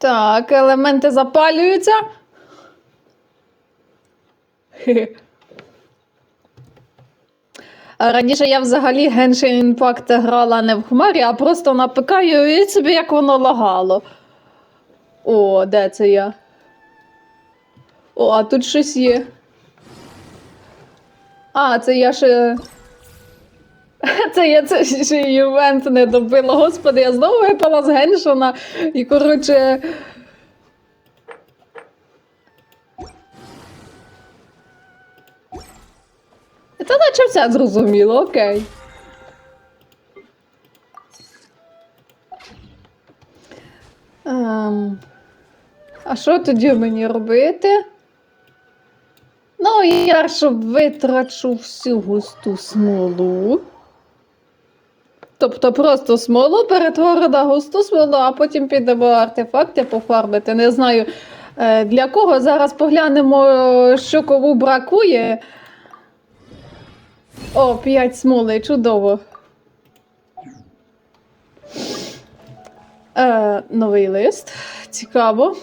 Так, елементи запалюються. Раніше я взагалі Genshin Impact грала не в хмарі, а просто на ПК і собі, як воно лагало. О, де це я? О, а тут щось є. А, це я ще. Це я це ще івент не добила. Господи, я знову випала з Геншона і, коротше. Та наче все зрозуміло, окей. Ем, а що тоді мені робити? Ну, я щоб витрачу всю густу смолу. Тобто просто смолу перетворю на густу смолу, а потім підемо артефакти пофарбити. Не знаю е, для кого. Зараз поглянемо, що кому бракує. О, 5 смоли, чудово. Е, новий лист. Цікаво.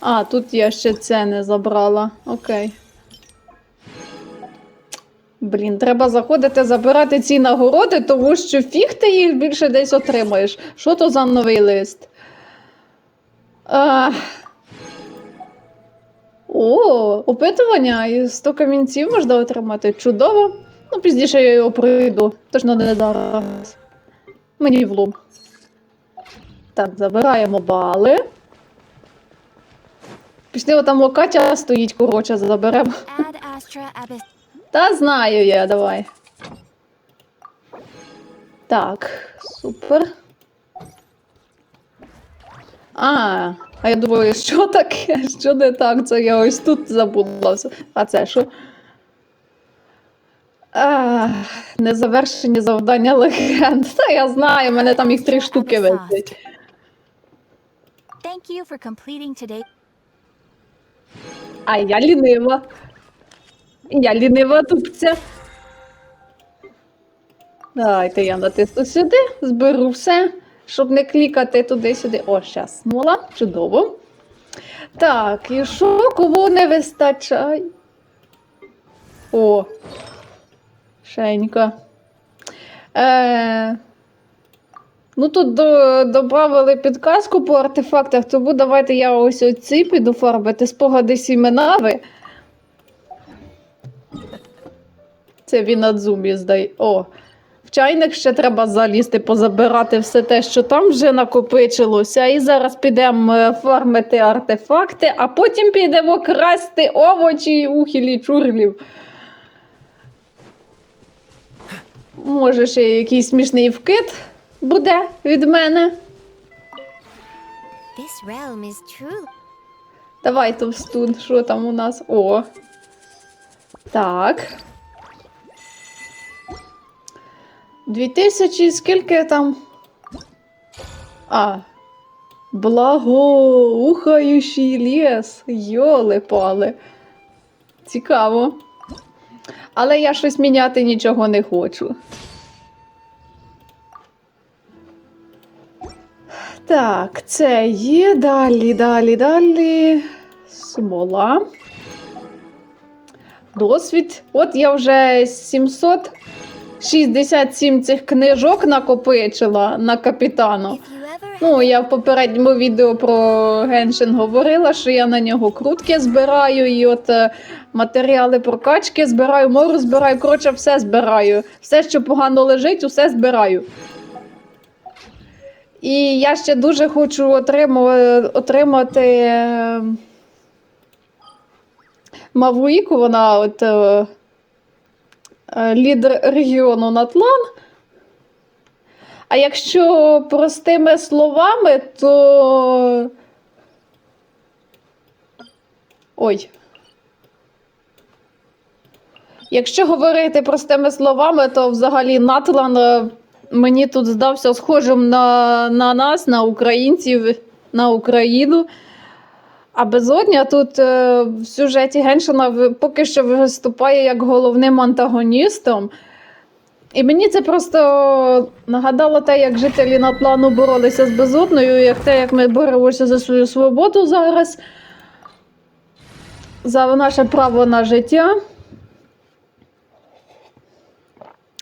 А, тут я ще це не забрала. Окей. Блін, треба заходити забирати ці нагороди, тому що фіг ти їх більше десь отримаєш. Що то за новий лист? А... О, опитування і 100 камінців можна отримати. Чудово. Ну, пізніше я його пройду. Точно не зараз. Мені влом. Так, забираємо бали. Пішли, там локація стоїть, коротше, заберемо. Та знаю я, давай. Так, супер. А, а я думаю, що таке? Що не так? Це я ось тут забула. А це що? А, незавершені завдання легенд. Та я знаю, мене там їх три штуки висить. А я лінива. Я лінива тупця. Давайте я натисну сюди, зберу все, щоб не клікати туди-сюди. О, щас, смола, чудово. Так, і що кого не вистачає? О, шенька. Е, ну тут до, добавили підказку по артефактах, тому давайте я ось оці піду фарбити спогади сіменави. Це він на Адзумі здає. О, в чайник ще треба залізти, позабирати все те, що там вже накопичилося. І зараз підемо е, фармити артефакти, а потім підемо красти овочі, ухілі, чурлів. Може, ще якийсь смішний вкид буде від мене. This realm is truly Давай товстун, що там у нас? О. Так. 2000, скільки там? А. Благоухаючий ліс. Йоли пали. Цікаво. Але я щось міняти нічого не хочу. Так, це є. Далі, далі, далі. Смола. Досвід. От я вже 767 цих книжок накопичила на капітану. Ну, я в попередньому відео про Геншин говорила, що я на нього крутки збираю, і от е, матеріали прокачки збираю, мору збираю, коротше, все збираю. Все, що погано лежить, усе збираю. І я ще дуже хочу отримувати, отримати е, Мавуїку, вона от е, лідер регіону Натлан. А якщо простими словами, то. Ой. Якщо говорити простими словами, то взагалі Натлан е, мені тут здався схожим на, на нас, на українців, на Україну. А безодня тут е, в сюжеті Геншина поки що виступає як головним антагоністом. І мені це просто нагадало те, як жителі Натлану боролися з безодною, як те, як ми боремося за свою свободу зараз, за наше право на життя.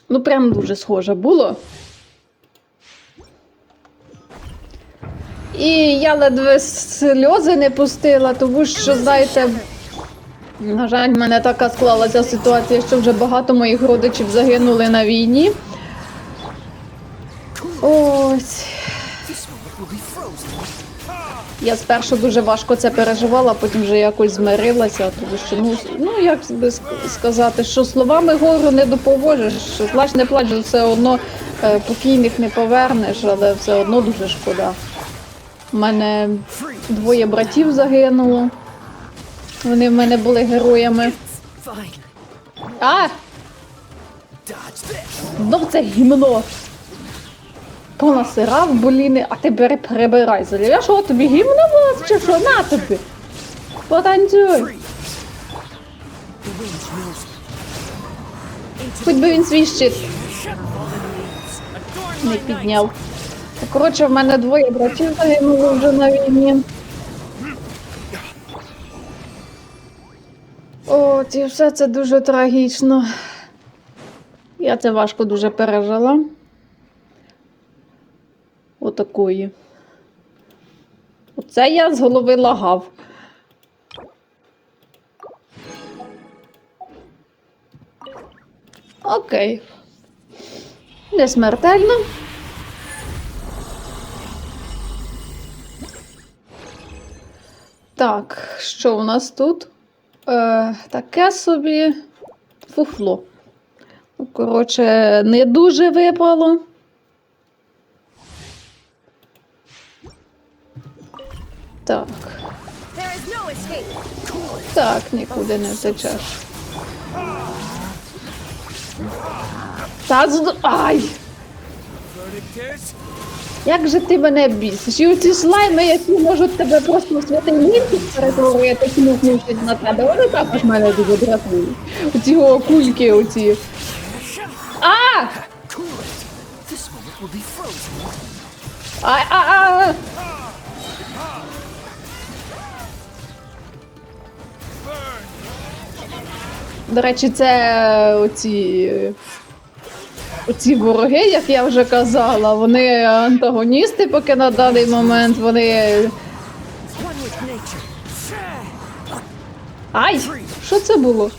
Ну, прям дуже схоже було. І я ледве сльози не пустила, тому що, знаєте, на жаль, в мене така склалася ситуація, що вже багато моїх родичів загинули на війні. Ось. Я спершу дуже важко це переживала, потім вже якось змирилася, тому що ну, ну як би сказати, що словами гору не допоможеш, плач не плач, все одно е, покійних не повернеш, але все одно дуже шкода. У мене двоє братів загинуло. Вони в мене були героями. А! Знов це гімно. Понасирав боліни, а ти бери прибирай. Я що тобі гімно було чи що? На тобі. Потанцюй. Хоч би він свій щит не підняв. Коротше, в мене двоє братів загинуло вже на війні. От, і все це дуже трагічно. Я це важко дуже пережила. Отакої. Оце я з голови лагав. Окей. Не смертельно. Так, що у нас тут? Е, таке собі фуфло. Ну, коротше, не дуже випало. Так. Так, нікуди не втечеш. Та з... Ай! Як же ти мене бісиш? І оці слайми, які можуть тебе просто в святий місяць перетворити, кнухнувшись на тебе, вони також мене дуже дратують. Оці о, кульки оці. А! Ай, а, а, а! До речі, це оці. Оці вороги, як я вже казала, вони антагоністи, поки на даний момент вони. Ай! Що це було?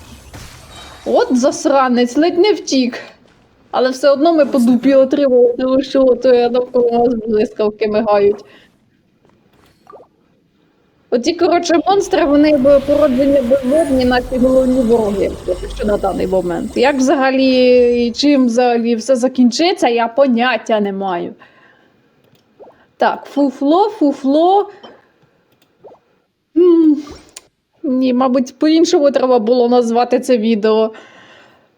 От засранець, ледь не втік. Але все одно ми по дупі отримали, тому що то я навколо нас блискавки мигають. Оці, коротше, монстри, вони б породжені безводні, наші головні вороги, поки що на даний момент. Як взагалі і чим взагалі все закінчиться, я поняття не маю. Так, фуфло, фуфло. М, Ні, мабуть, по-іншому треба було назвати це відео.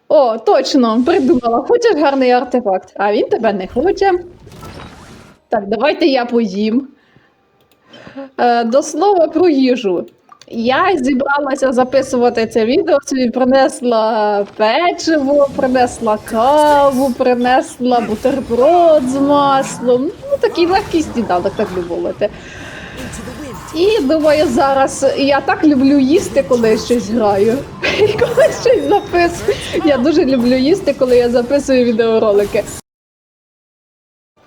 О, точно, придумала. Хочеш гарний артефакт, а він тебе не хоче. Так, давайте я поїм. Е, До слова про їжу. Я зібралася записувати це відео, собі принесла печиво, принесла каву, принесла бутерброд з маслом. Ну, такий легкий сніданок, так би мовити. І думаю, зараз я так люблю їсти, коли я щось граю. І коли щось записую. Я дуже люблю їсти, коли я записую відеоролики.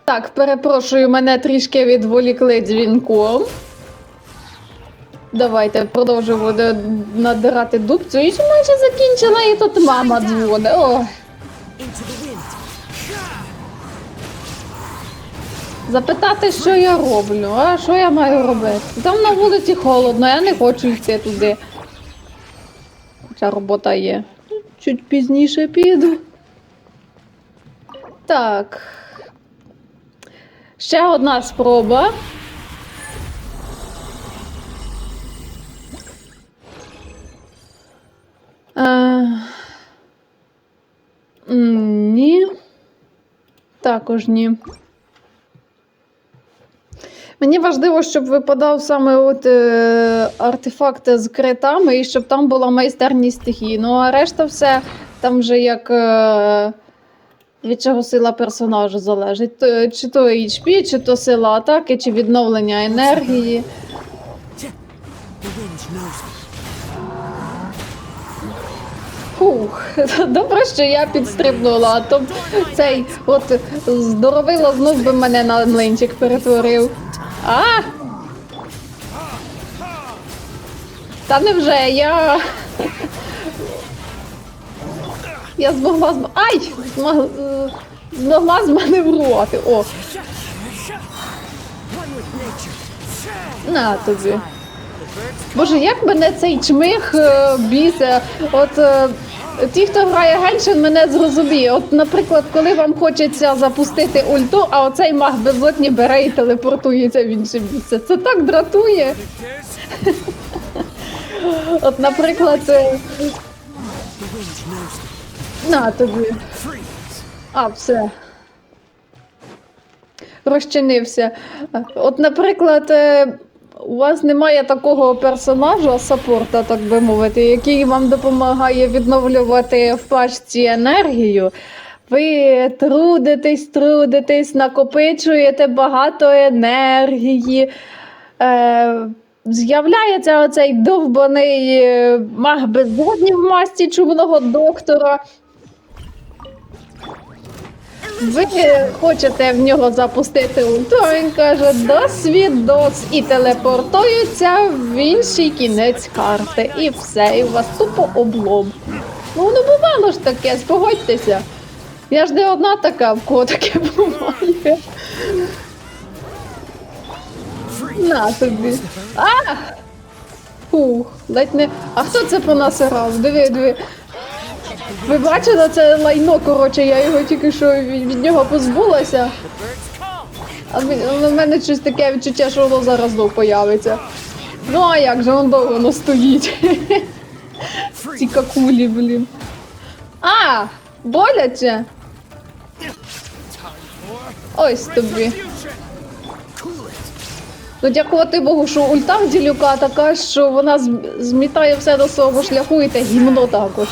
Так, перепрошую, мене трішки відволікли дзвінком. Давайте продовжуємо надирати дубцю. І майже закінчила, і тут мама дзвонить. Запитати, що я роблю, а що я маю робити? Там на вулиці холодно, я не хочу йти туди. Хоча робота є. Чуть пізніше піду. Так. Ще одна спроба. Е, Ні. Також ні. Мені важливо, щоб випадав саме от е, артефакти з критами і щоб там була майстерність стихії. Ну а решта все там вже як. Е, Від чого сила персонажа залежить? То- Чи то HP, чи то сила атаки, чи відновлення енергії. Фух, добре, що я підстрибнула, а то цей от здоровило знов би мене на млинчик перетворив. А! Та невже я. Я змогла зм... Ай! Змогла, змогла зманеврувати. О, на тобі. Боже, як мене цей чмих е, бісить. От е, ті, хто грає Геншин, мене зрозуміє. От, наприклад, коли вам хочеться запустити ульту, а оцей маг безлотні бере і телепортується в інше місце. Це так дратує. От, наприклад, на тобі. А, все. Розчинився. От, наприклад, е, у вас немає такого персонажа, саппорта, так би мовити, який вам допомагає відновлювати в пачці енергію. Ви трудитесь, трудитесь, накопичуєте багато енергії. Е, з'являється оцей довбаний е, маг безводні в масті чумного доктора. Ви хочете в нього запустити ульту, він каже досвідос і телепортується в інший кінець карти. І все, і у вас тупо облом. Ну не бувало ж таке, спогодьтеся. Я ж не одна така, в кого таке буває. На тобі. А! Фух, ледь не. А хто це понасирав? Диви, диви. Ви бачили це лайно, коротше, я його тільки що від, нього позбулася. А в мене щось таке відчуття, що воно зараз знов появиться. Ну а як же воно довго воно стоїть? Ці какулі, блін. А! Боляче? Ось тобі. Ну, дякувати Богу, що ульта ділюка така, що вона змітає все до свого шляху і те гімно також.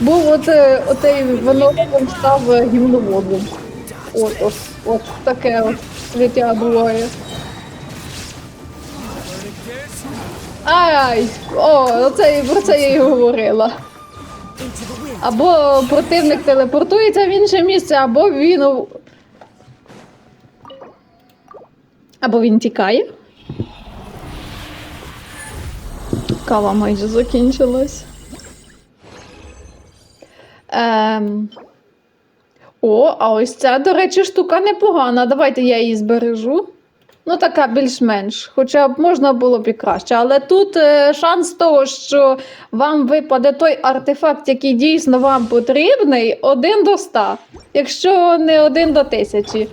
Був от, отей виноградом став е, гімноводом. От, от, от таке от життя буває. Ай! О, оце, про це я і говорила. Або противник телепортується в інше місце, або він. Або він тікає. Кава майже закінчилась. Ем... О, а ось ця, до речі, штука непогана. Давайте я її збережу. Ну, така більш-менш. Хоча б можна було б і краще. Але тут е, шанс того, що вам випаде той артефакт, який дійсно вам потрібний, один до ста. Якщо не один до тисячі.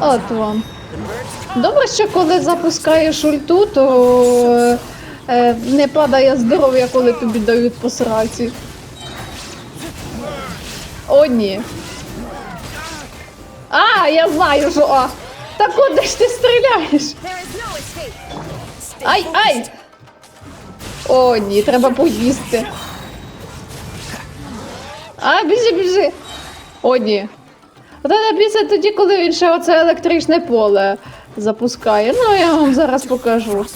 От вам. Добре, що коли запускаєш ульту, то е, не падає здоров'я, коли тобі дають по сраці. О, ні. А, я знаю, що. А. Та куди ж ти стріляєш? Ай, ай! О, ні, треба поїсти. А, біжи, біжи. О, ні. От мене бісить тоді, коли він ще оце електричне поле запускає. Ну, я вам зараз покажу.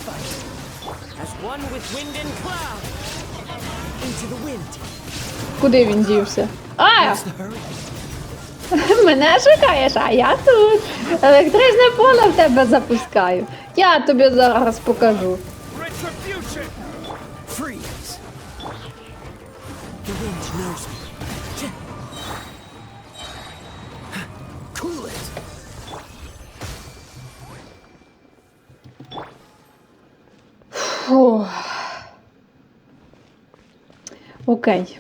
Куди він дівся? А! Мене шукаєш, а я тут. Електричне поле в тебе запускаю. Я тобі зараз покажу. Фу. Окей.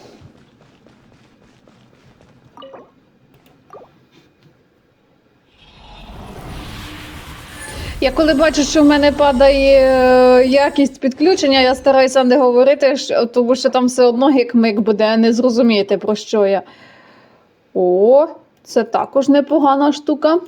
Я коли бачу, що в мене падає е, якість підключення, я стараюся не говорити, тому що там все одно гік-мик буде, не зрозумієте, про що я. О, це також непогана штука.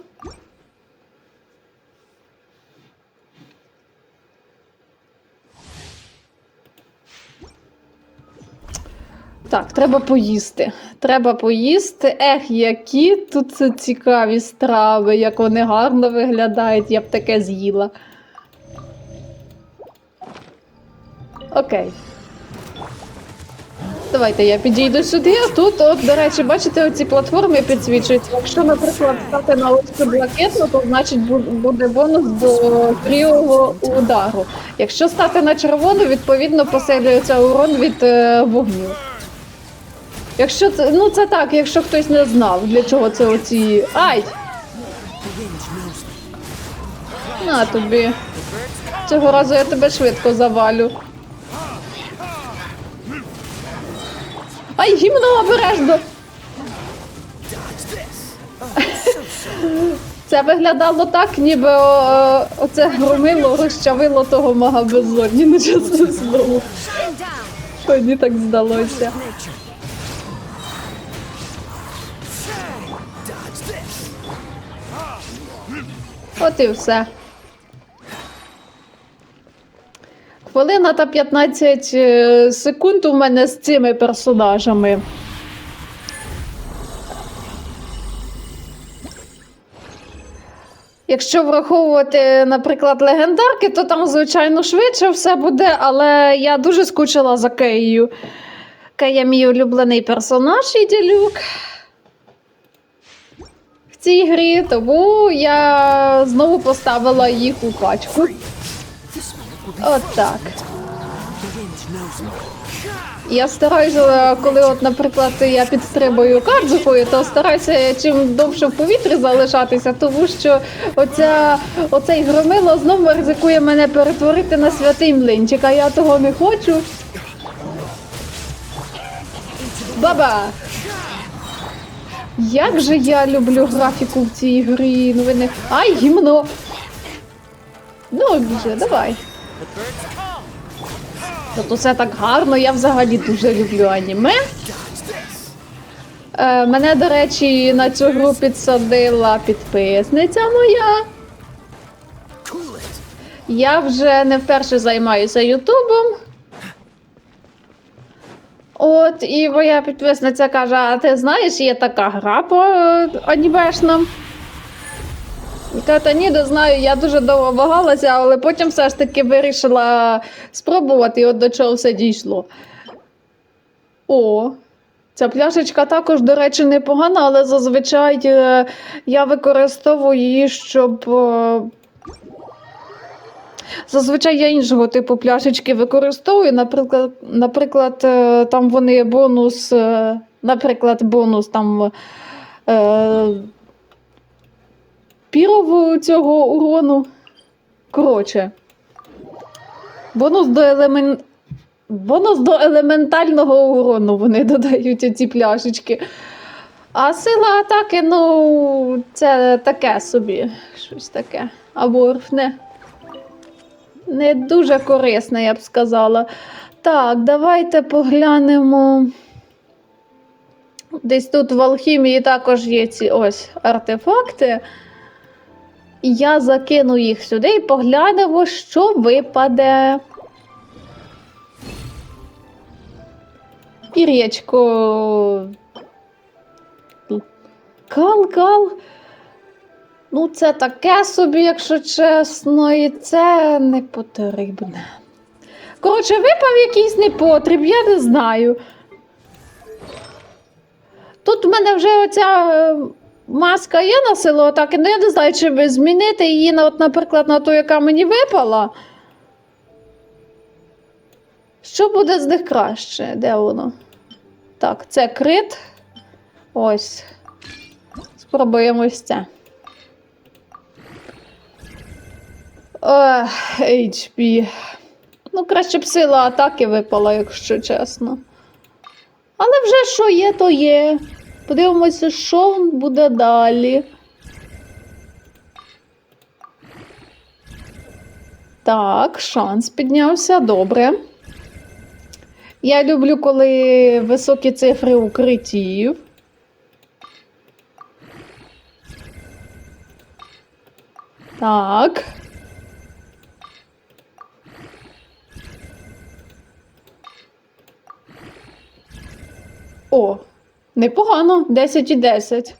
Так, треба поїсти. Треба поїсти. Ех, які тут цікаві страви, як вони гарно виглядають, я б таке з'їла. Окей. Давайте я підійду сюди. А тут, от, до речі, бачите, оці платформи підсвічуються. Якщо, наприклад, стати на ось цю блакитну, то значить буде бонус до кріового удару. Якщо стати на червону, відповідно посилюється урон від е, вогню. Якщо це, ну це так, якщо хтось не знав, для чого це оці. Ай! На тобі. Цього разу я тебе швидко завалю. Ай, гімно обережно! Це виглядало так, ніби о, оце громило, розчавило того мага безодні, не слово. Shine down. Мені так здалося. От і все. Хвилина та 15 е, секунд у мене з цими персонажами. Якщо враховувати, наприклад, легендарки, то там, звичайно, швидше все буде, але я дуже скучила за Кеєю. Кея мій улюблений персонаж і ділюк цій грі, тому я знову поставила їх у пачку. От так. Я стараюся, коли, от, наприклад, я підстрибую кардзукою, то стараюся чим довше в повітрі залишатися, тому що оця, оцей громило знову ризикує мене перетворити на святий млинчик, а я того не хочу. Баба! Як же я люблю графіку в цій грі. Ну ви не. Ай, гімно! Ну, вже, давай. Тобто все так гарно, я взагалі дуже люблю аніме. Е, мене, до речі, на цю гру підсадила підписниця моя. Я вже не вперше займаюся Ютубом. От, і моя підписниця каже: а ти знаєш, є така гра по е, анімешна. Та ні, не знаю, я дуже довго вагалася, але потім все ж таки вирішила спробувати, і от до чого все дійшло. О, ця пляшечка також, до речі, непогана, але зазвичай е, я використовую її, щоб. Зазвичай я іншого типу пляшечки використовую. Наприклад, наприклад, е, там вони бонус, е, наприклад, бонус там е, пірову цього урону. Коротше. Бонус до елемент. Бонус до елементального урону вони додають ці пляшечки. А сила атаки, ну, це таке собі. Щось таке. Аморфне. Не дуже корисне, я б сказала. Так, давайте поглянемо. Десь тут в алхімії також є ці ось артефакти. Я закину їх сюди і поглянемо, що випаде. Пір'ячко. Кал-кал. Ну, це таке собі, якщо чесно, і це не потрібне. Коротше, випав якийсь непотріб, я не знаю. Тут в мене вже оця е, маска є на силу атаки, ну я не знаю, чи змінити її, от, наприклад, на ту, яка мені випала. Що буде з них краще? Де воно? Так, це крит. Ось. Спробуємо ось це. Ех, HP. Ну, краще б сила атаки випала, якщо чесно. Але вже що є, то є. Подивимося, що буде далі. Так, шанс піднявся, добре. Я люблю, коли високі цифри укриттів. Так. О, непогано, 10 і 10.